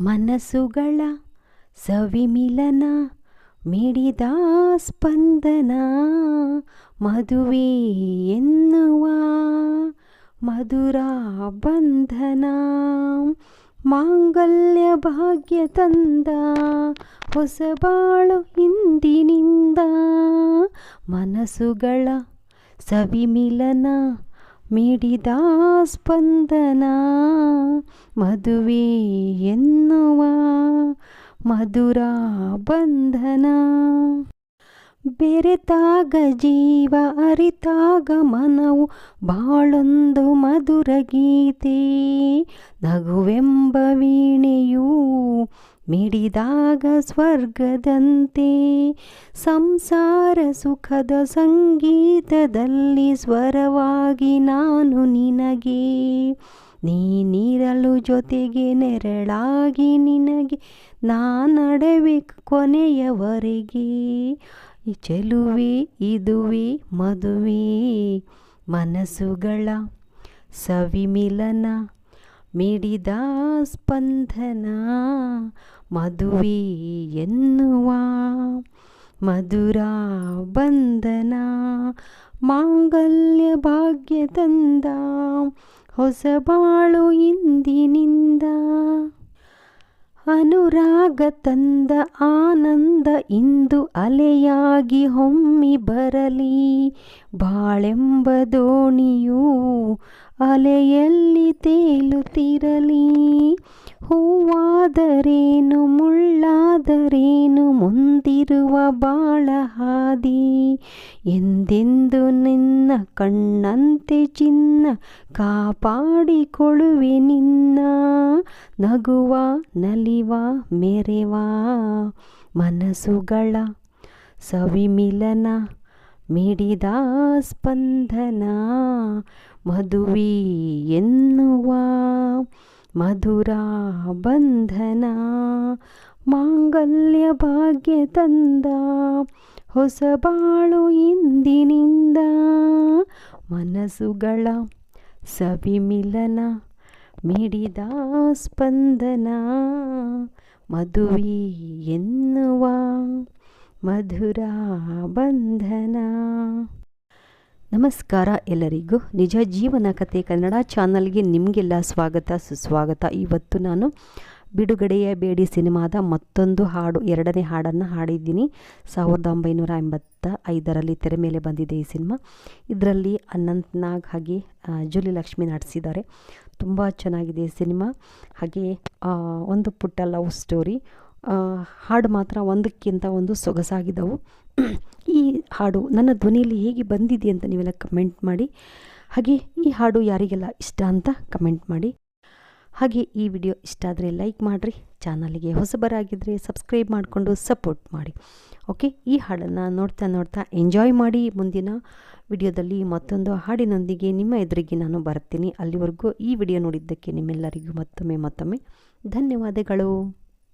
ಮನಸ್ಸುಗಳ ಸವಿಮಿಲನ ಮಿಡಿದ ಸ್ಪಂದನ ಮದುವೆ ಎನ್ನುವ ಮಧುರ ಬಂಧನ ಮಾಂಗಲ್ಯ ಭಾಗ್ಯ ತಂದ ಹೊಸಬಾಳು ಹಿಂದಿನಿಂದ ಮನಸ್ಸುಗಳ ಸವಿಮಿಲನ ಮಿಡಿದ ಸ್ಪಂದನ, ಮದುವೆ ಎನ್ನುವ ಮಧುರ ಬಂಧನ. ಬೆರೆತಾಗ ಜೀವ ಅರಿತಾಗ ಮನವು ಬಾಳೊಂದು ಮಧುರ ಗೀತೆ. ನಗುವೆಂಬ ವೀಣೆಯು ಮಿಡಿದಾಗ ಸ್ವರ್ಗದಂತೆ ಸಂಸಾರ ಸುಖದ ಸಂಗೀತದಲ್ಲಿ ಸ್ವರವಾಗಿ ನಾನು ನಿನಗೆ ನೀನಿರಲು ಜೊತೆಗೆ ನೆರಳಾಗಿ ನಿನಗೆ ನಾನಡವೆ ಕೊನೆಯವರೆಗೆ. ಚೆಲುವೆ, ಇದುವೆ, ಮದುವೆ, ಮನಸ್ಸುಗಳ ಸವಿಮಿಲನ ಮಿಡಿದ ಸ್ಪಂದನ ಮದುವೆ ಎನ್ನುವ ಮಧುರ ಬಂಧನ ಮಾಂಗಲ್ಯ ಭಾಗ್ಯ ತಂದ ಹೊಸಬಾಳು ಇಂದಿನಿಂದ. ಅನುರಾಗ ತಂದ ಆನಂದ ಇಂದು ಅಲೆಯಾಗಿ ಹೊಮ್ಮಿ ಬರಲಿ. ಬಾಳೆಂಬ ದೋಣಿಯು ಅಲೆಯಲ್ಲಿ ತೇಲುತ್ತಿರಲಿ. ಹೂವಾದರೇನು ಮುಳ್ಳಾದರೇನು ಮುಂದಿರುವ ಬಾಳ ಹಾದಿ. ಎಂದೆಂದು ನಿನ್ನ ಕಣ್ಣಂತೆ ಚಿನ್ನ ಕಾಪಾಡಿಕೊಳ್ಳುವೆ ನಿನ್ನ. ನಗುವ, ನಲಿವ, ಮೆರೆವ ಮನಸ್ಸುಗಳ ಸವಿಮಿಲನ, ಮಿಡಿದ ಸ್ಪಂದನ ಮದುವೆ ಎನ್ನುವ ಮಧುರ ಬಂಧನ ಮಾಂಗಲ್ಯ ಭಾಗ್ಯ ತಂದ ಹೊಸ ಬಾಳು ಇಂದಿನಿಂದ ಮನಸ್ಸುಗಳ ಸವಿಮಿಲನ ಮಿಡಿದ ಸ್ಪಂದನ ಮದುವೆ ಎನ್ನುವ ಮಧುರ ಬಂಧನ. ನಮಸ್ಕಾರ ಎಲ್ಲರಿಗೂ. ನಿಜ ಜೀವನ ಕಥೆ ಕನ್ನಡ ಚಾನಲ್ಗೆ ನಿಮಗೆಲ್ಲ ಸ್ವಾಗತ, ಸುಸ್ವಾಗತ. ಇವತ್ತು ನಾನು ಬಿಡುಗಡೆಯ ಬೇಡಿ ಸಿನಿಮಾದ ಮತ್ತೊಂದು ಹಾಡು, ಎರಡನೇ ಹಾಡನ್ನು ಹಾಡಿದ್ದೀನಿ. ಸಾವಿರದ ಒಂಬೈನೂರ ಎಂಬತ್ತ ಐದರಲ್ಲಿ ತೆರೆ ಮೇಲೆ ಬಂದಿದೆ ಈ ಸಿನಿಮಾ. ಇದರಲ್ಲಿ ಅನಂತ್ನಾಗ್ ಹಾಗೆ ಜೂಲಿ ಲಕ್ಷ್ಮಿ ನಟಿಸಿದ್ದಾರೆ. ತುಂಬ ಚೆನ್ನಾಗಿದೆ ಸಿನಿಮಾ. ಹಾಗೆ ಒಂದು ಪುಟ್ಟ ಲವ್ ಸ್ಟೋರಿ. ಹಾಡು ಮಾತ್ರ ಒಂದಕ್ಕಿಂತ ಒಂದು ಸೊಗಸಾಗಿದ್ದವು ಈ ಹಾಡು ನನ್ನ ಧ್ವನಿಯಲ್ಲಿ ಹೇಗೆ ಬಂದಿದೆ ಅಂತ ನೀವೆಲ್ಲ ಕಮೆಂಟ್ ಮಾಡಿ. ಹಾಗೆ, ಈ ಹಾಡು ಯಾರಿಗೆಲ್ಲ ಇಷ್ಟ ಅಂತ ಕಮೆಂಟ್ ಮಾಡಿ. ಹಾಗೆ, ಈ ವಿಡಿಯೋ ಇಷ್ಟ ಆದರೆ ಲೈಕ್ ಮಾಡಿರಿ. ಚಾನಲ್ಗೆ ಹೊಸಬರಾಗಿದ್ದರೆ ಸಬ್ಸ್ಕ್ರೈಬ್ ಮಾಡಿಕೊಂಡು ಸಪೋರ್ಟ್ ಮಾಡಿ. ಓಕೆ? ಈ ಹಾಡನ್ನು ನೋಡ್ತಾ ನೋಡ್ತಾ ಎಂಜಾಯ್ ಮಾಡಿ. ಮುಂದಿನ ವಿಡಿಯೋದಲ್ಲಿ ಮತ್ತೊಂದು ಹಾಡಿನೊಂದಿಗೆ ನಿಮ್ಮ ಎದುರಿಗೆ ನಾನು ಬರ್ತೀನಿ ಅಲ್ಲಿವರೆಗೂ ಈ ವಿಡಿಯೋ ನೋಡಿದ್ದಕ್ಕೆ ನಿಮ್ಮೆಲ್ಲರಿಗೂ ಮತ್ತೊಮ್ಮೆ ಮತ್ತೊಮ್ಮೆ ಧನ್ಯವಾದಗಳು.